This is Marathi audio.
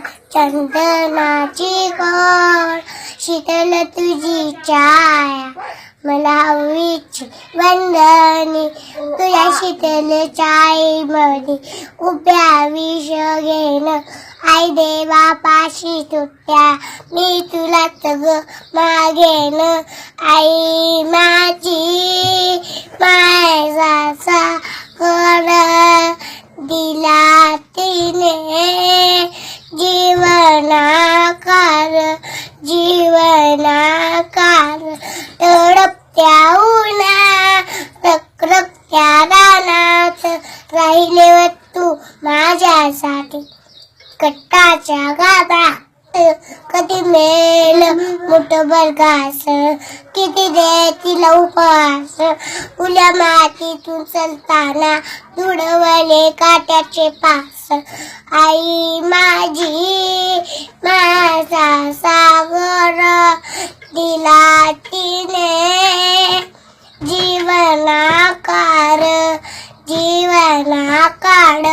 चंदनाची गोड शीतल तुझी छाया मला हवीची वंदनी. तुझ्या शीतलमध्ये उभ्या विष घेणं. आई देवा पाशी तुट्या मी तुला तग मागेन. आई मा आकार जीवनाकार तडपत्या उन्हा रखरखत्या रानात. राहिले व तू माझ्यासाठी कट्टाच्या गाबा कधी मेल मुठभर घास किती दे तिला उपास उल्या मातीतून चलताना दुडवले काट्याचे पास. आई माझी सागर दिला तिने जीवनाकार जीवनाकार.